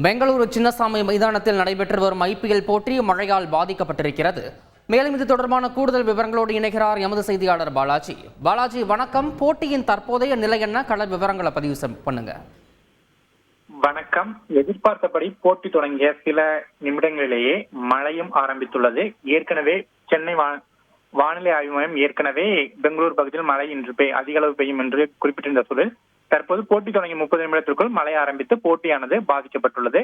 பெங்களூரு சின்னசாமி மைதானத்தில் நடைபெற்று வரும் ஐபிஎல் போட்டி மழையால் பாதிக்கப்பட்டிருக்கிறது. மேலும் இது தொடர்பான கூடுதல் விவரங்களோடு இணைகிறார் எமது செய்தியாளர் பாலாஜி. பாலாஜி வணக்கம். போட்டியின் தற்போதைய நிலை என்ன? கள விவரங்களை பதிவு பண்ணுங்க. வணக்கம். எதிர்பார்த்தபடி போட்டி தொடங்கிய சில நிமிடங்களிலேயே மழையும் ஆரம்பித்துள்ளது. ஏற்கனவே சென்னை வானிலை ஆய்வு மையம் ஏற்கனவே பெங்களூர் பகுதியில் மழை இன்று பெய் அதிக அளவு பெய்யும் என்று குறிப்பிட்டிருந்த சூழல் தற்போது போட்டி தொடங்கி முப்பது நிமிடத்திற்குள் மழை ஆரம்பித்து போட்டியானது பாதிக்கப்பட்டுள்ளது.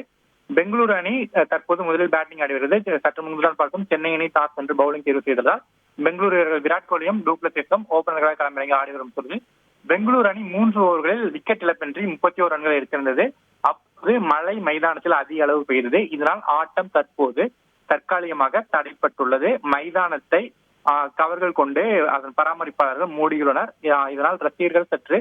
பெங்களூரு அணி தற்போது முதலில் பேட்டிங் ஆடி வருகிறது. சற்று முன்புதான் பார்க்கும் சென்னை அணி டாஸ் வென்று பவுலிங் தேர்வு செய்ததால் பெங்களூரு வீரர்கள் விராட் கோலியும் டூப்ளசிஸும் ஓபனர்களாக களமிறங்கி ஆடி வரும் பொழுது பெங்களூரு அணி மூன்று ஓவர்களில் விக்கெட் இழப்பின்றி முப்பத்தி ஓரு ரன்கள் எடுத்திருந்தது. அப்போது மழை மைதானத்தில் அதிக அளவு பெய்தது. இதனால் ஆட்டம் தற்போது தற்காலிகமாக தடைப்பட்டுள்ளது. மைதானத்தை ஆஹ், கவர்கள் கொண்டு அதன் பராமரிப்பாளர்கள் மூடியுள்ளனர். இதனால் ரசிகர்கள் சற்று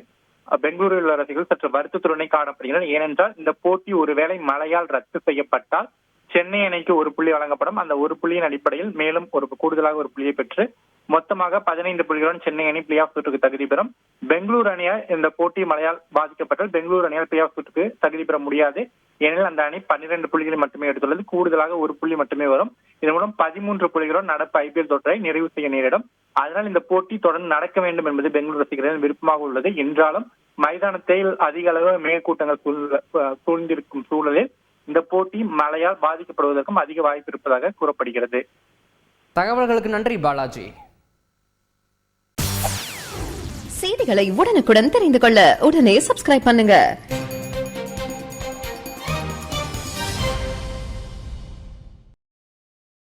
பெங்களூரில் உள்ள ரசிகர்கள் சற்று வருத்தத்துடனே காணப்படுகின்றனர். ஏனென்றால் இந்த போட்டி ஒருவேளை மழையால் ரத்து செய்யப்பட்டால் சென்னை அணிக்கு ஒரு புள்ளி வழங்கப்படும். அந்த ஒரு புள்ளியின் அடிப்படையில் மேலும் ஒரு கூடுதலாக ஒரு புள்ளியை பெற்று மொத்தமாக பதினைந்து புள்ளிகளுடன் சென்னை அணி பிளே ஆஃப் சுற்றுக்கு தகுதி பெறும். பெங்களூரு அணியால் இந்த போட்டி மழையால் பாதிக்கப்பட்டால் பெங்களூரு அணியால் பிளே ஆஃப் சுற்றுக்கு தகுதி பெற முடியாது. ஏனெனில் அந்த அணி பன்னிரண்டு புள்ளிகளை மட்டுமே எடுத்துள்ளது. கூடுதலாக ஒரு புள்ளி மட்டுமே வரும். இதன் மூலம் பதிமூன்று புள்ளிகளுடன் நடப்பு ஐபிஎல் தொடரை நிறைவு செய்ய நேரிடும். அதனால் இந்த போட்டி தொடர்ந்து நடக்க வேண்டும் என்பது பெங்களூரு ரசிகர்களின் விருப்பமாக உள்ளது. என்றாலும் மைதானத்தில் அதிக அளவு மேற்கூட்டங்கள் சூழ- சூழ்ந்திருக்கும் சூழலில் இந்த போட்டி மழையால் பாதிக்கப்படுவதற்கும் அதிக வாய்ப்பு இருப்பதாக கூறப்படுகிறது. தகவல்களுக்கு நன்றி பாலாஜி. செய்திகளை உடனுக்குடன் தெரிந்து கொள்ள உடனே சப்ஸ்கிரைப் பண்ணுங்க.